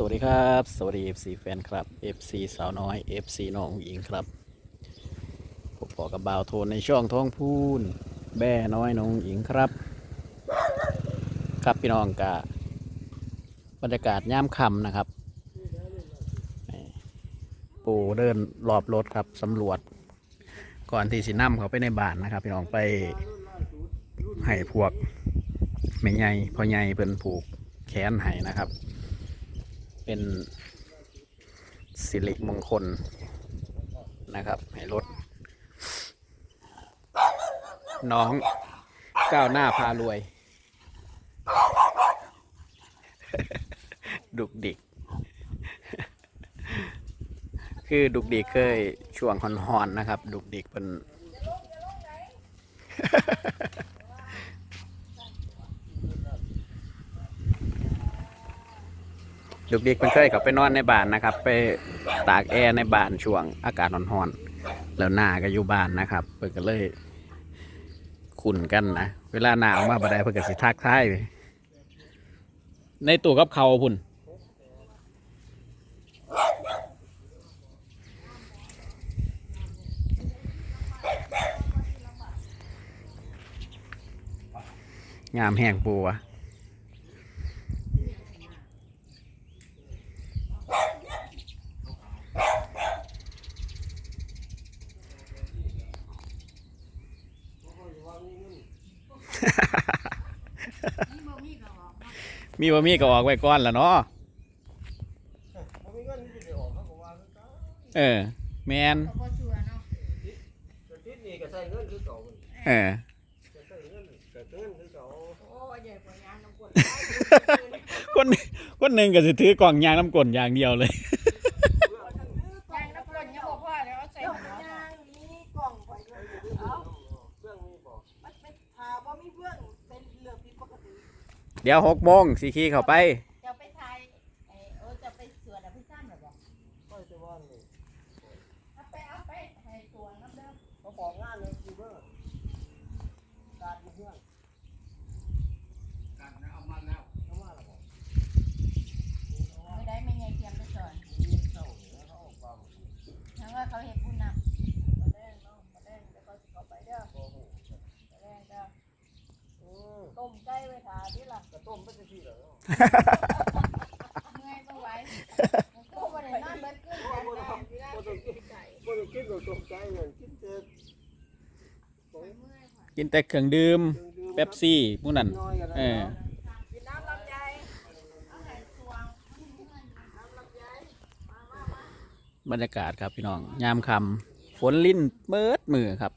สวัสดีครับ สวัสดี FC แฟนครับ FC สาวน้อย FC น้องหญิงครับผมบอกกับบ่าวโทนในช่องท้องพูน แบ่น้อยน้องหญิงครับ ครับพี่น้องกะบรรยากาศย่ามคำนะครับนี่เดินรอบรถครับสำรวจ ก่อนที่สินํเขาไปในบ้านนะครับ พี่น้องไปให้พวกแม่ใหญ่พ่อใหญ่เพิ่นผูกแขนให้นะครับ เป็นสิริมงคลนะครับให้รถ น้องก้าวหน้าพารวย ดุกดิก คือดุกดิกเคยช่วงฮอนๆนะครับ ดุกดิกเป็น ดุกเดิกเป็นเคยเขาไปนอนในบ้านนะครับ ไปตากแอร์ในบ้านช่วงอากาศร้อนๆแล้วหน้าก็อยู่บ้านนะครับเพิ่นก็เลยขุนกันนะเวลาหนาวมาบัดใดเพิ่นก็สิทักทายในตู้กับเขาพุ่นงามแห้งปูวะ มีบ่มีก็ออกไว้ก่อนละเนาะเออ แมนก็บ่ชัวร์เนาะทิศนี้ก็ใส่เงินคือเก่ามันเออก็ใส่เงินก็เงินคือเก่าโอ้ยใหญ่กว่ายานน้ำกรดคนคนหนึ่งก็สิถือกล่องยางน้ำกลนอย่างเดียวเลย ยางน้ำกรดยังบอกว่าเดี๋ยวใส่หัวยางนี้กล่องไปเลยเอ้า เครื่องมีบอก มันเป็นทาว่ามีเพื่อนเป็นเรื่องผิดปกติ เดี๋ยวหกโมงสีขี้เข้าไป จะไปทายไอ้โอ้จะไปสวนอะพี่ซ้ำหรอบอกก็จะว่านี่เอาไปเอาไปให้ตัวน้ำเด้อเขาบอกงานเลยคือเมื่อการมีเพื่อนการเอามาแล้วเอามาแล้วบอกไม่ได้ไม่ไงเตรียมไปสอนมีเจ้าเนี่ยเขาออกความ ทั้งว่าเขาเห็นบุญนำมาแดงเนาะมาแดงเดี๋ยวเขาสิเข้าไปเด้อ โอ้โห มาแดงเด้อ อืม ต้มไก่ไว้ทาที่ล่ะกระต้มไม่ใช่ที่เหรอเมื่อยก็ไหว้ก็บ่ได้นอนเบิดคืนกันนะที่ได้ไก่บ่ได้คิดว่าตกใจเงินคิดเจอเมื่อยค่ะกินแต่เครื่องดื่มเป๊ปซี่พวกนั้นน้อยกันเออกินน้ำลำไยเอาให้ตวงน้ำลำไยมามามาบรรยากาศครับพี่น้องยามคำฝนลิ้นเมิดมือครับ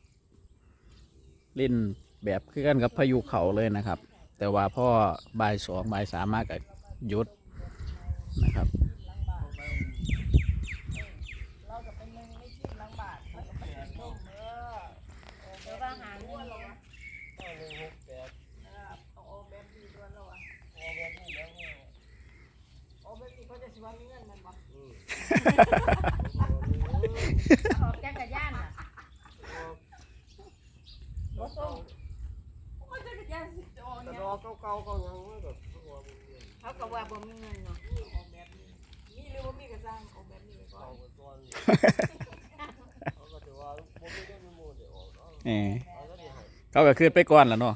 ลิ้น แบบคือกันกับพายุเขาเลยนะครับ แต่ว่าพ่อบ่ายสองบ่ายสามมากกับหยุดนะครับ เราก็เป็นหนึ่งในชีพลังบาทเราก็ไปเป็นต้มเออเดี๋ยวว่าหาเงินเนาะ ห้าหนึ่งหกแปด เอาออกแบบนี้ด้วยแล้วอะ เอาแบบนี้แล้วเนี่ย ออกแบบนี้เขาจะสิว่ามีเงินมันบ่ อืม ออกจากกระย่านอะบ่ส่ง เขาจะกระยานสิ ออกกระเนี่ยดอกเก่าๆเขายังไม่แบบเขาว่ามันเนี่ยเขาก็ว่าบ่มีเงินเนาะออกแบบนี้มีหรือว่ามีกระซังออกแบบนี้ไปก่อเอานไปก่อนเขาก็จะว่าบ่มีได้มีหมู่เดี๋ยวออกเนาะเออเอาก็ดีให้เขาก็คืนไปก่อนแล้วเนาะ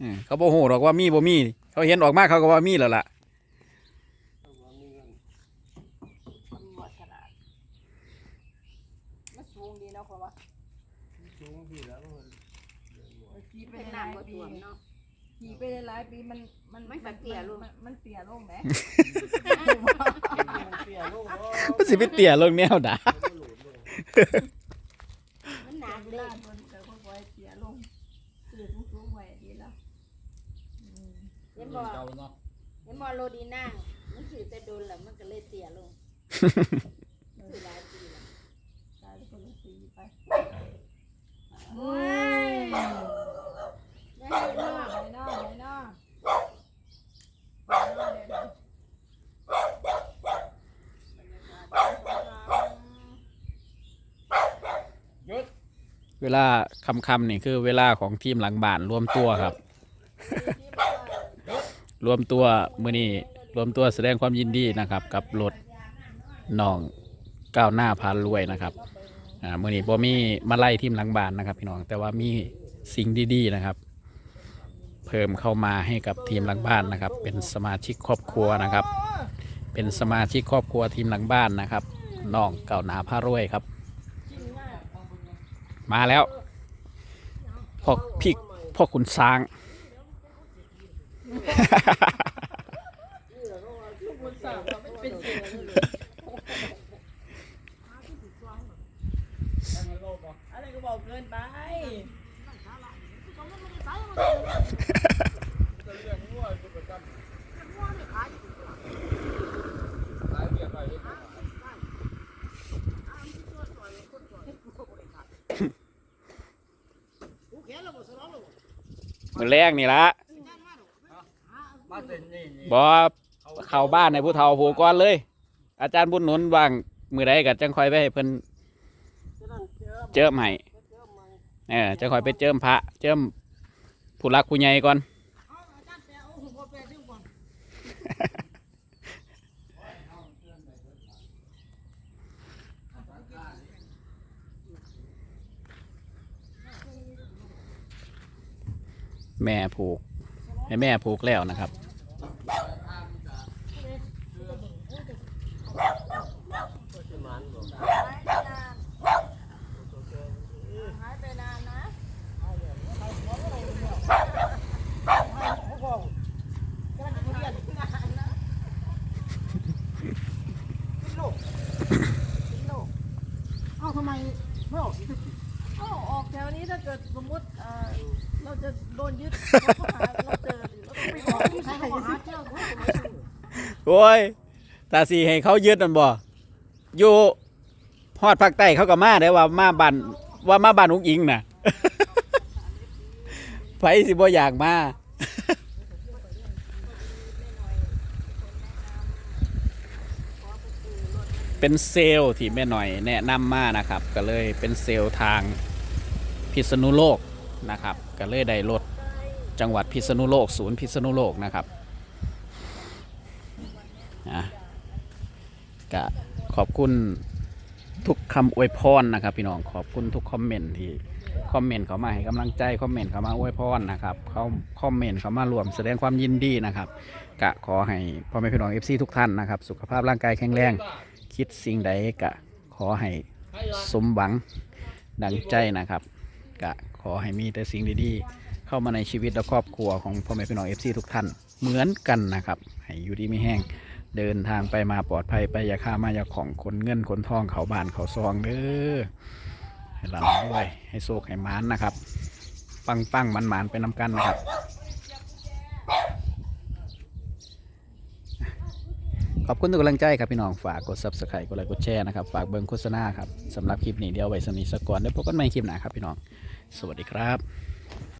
เออเขาบ่ฮู้หรอกว่ามีบ่มี เขาเห็นออกมาเขาก็ว่ามีแล้วล่ะ เอาว่ามีเงินมันหมดขนาดมันสูงดีเนาะเพราะว่าสูงที่แล้วมันขี่ไปเป็นหลาน้ำบ่ปีท่วมเนาะ ขี่ไปหลายปีมันมันมันก็เตี้ยลง มันมันเตี้ยลงแหมมันเสียลูกเนาะมันสิไปเตี่ยลงแนวด่ามันหลุดเลยมันหนักเวเลลายเพิ่นก็ค่อยๆเตี้ยลงซื้อสูงๆไว้ดีแล้วอืมเห็นบ่เห็นบ่โรดีนั่งมันสิแต่โดนแล้วมันก็เลยเตี้ยลงสิหลายปีแล้วตายแล้วก็เลยตีไปโอ้ยได้ไปเนาะเนาะไปเนาะไปเนนาเวลาคำคำนี่คือเวลาของทีมหลังบ้านรวมตัวครับ รวมตัวมือนี้รวมตัวแสดงความยินดีนะครับ กับรถน้องก้าวหน้าพารวยนะครับอ่ามื่อนี้บ่มีมาไล่ทีมหลังบ้านนะครับ พี่น้องแต่ว่ามีสิ่งดีๆนะครับ เพิ่มเข้ามาให้กับทีมหลังบ้านนะครับ เป็นสมาชิกครอบครัวนะครับ เป็นสมาชิกครอบครัวทีมหลังบ้านนะครับน้องเก่าหนาพารวยครับ มาแล้วพ่อพี่พ่อขุนช้างเป็นเสืออะไรก็บอกเกินไป จะเลี้ยงงัวอยู่ประจำขายเบียร์ไปเฮ็ดหยัง มือแรกนี่ละมาเส้นนี่นี่บอเข้าบ้านในผู้เฒ่าผู้ก่อนเลย อาจารย์บุญหนุนว่างมือใดกัจังคอยไปให้เพิ่นเจิมให้เออจังคอยไปเจิมพระ เจิมผู้รักผู้ใหญ่ก่อน แม่ผูกให้แม่ผูกแล้วนะครับ เอ้าทำไมไม่ออกสีสะเก็ออกแถวนี้ถ้าเกิดสมมติเอ่อเราจะโดนยึดข้อหาเราเจอดิเราต้องไปขอที่ใครใช้เขาหาเจ้าเขาไม่ซื้อโอ้ยตาสีให้เขายึดนั่นบ่อยู่ฮอดภาคใต้เขาก็มาได้ว่ามาบ้านว่ามาบ้านอุ้งอิงน่ะ ไผสิบ่อยากมา เป็นเซลล์ที่แม่หน่อยแนะนำมานะครับ ก็เลยเป็นเซลล์ทางพิษณุโลกนะครับ ก็เลยได้รถจังหวัดพิษณุโลก ศูนย์พิษณุโลกนะครับนะก็ขอบคุณทุกคำอวยพรนะครับ พี่น้องขอบคุณทุกคอมเมนต์ที่คอมเมนต์เขามาให้กำลังใจคอมเมนต์เขามาอวยพรนะครับเขาคอมเมนต์เขามารวมแสดงความยินดีนะครับกะขอให้พ่อแม่พี่น้องเอฟซีทุกท่านนะครับ สุขภาพร่างกายแข็งแรง คิดสิ่งใดกะขอให้สมหวังดังใจนะครับ กะขอให้มีแต่สิ่งดีๆ เข้ามาในชีวิตและครอบครัวของพ่อแม่พี่น้องเอฟซีทุกท่านเหมือนกันนะครับให้อยู่ดีไม่แห้งเดินทางไปมาปลอดภัยไปอย่าฆ่ามาอย่าของคนเงินคนทองเขาบานเขาซองเด้อให้ลำด้วยให้โชคให้มานนะครับ ปังปังมันหมานไปนำกันนะครับ ขอบคุณทุกกำลังใจครับพี่น้องฝากกด subscribe กดไลค์กดแชร์นะครับฝากเบิ่งโฆษณาครับสำหรับคลิปนี้เดี๋ยวไว้สนิทสกก่อนได้พบกันใหม่คลิปหน้าครับพี่น้อง สวัสดีครับ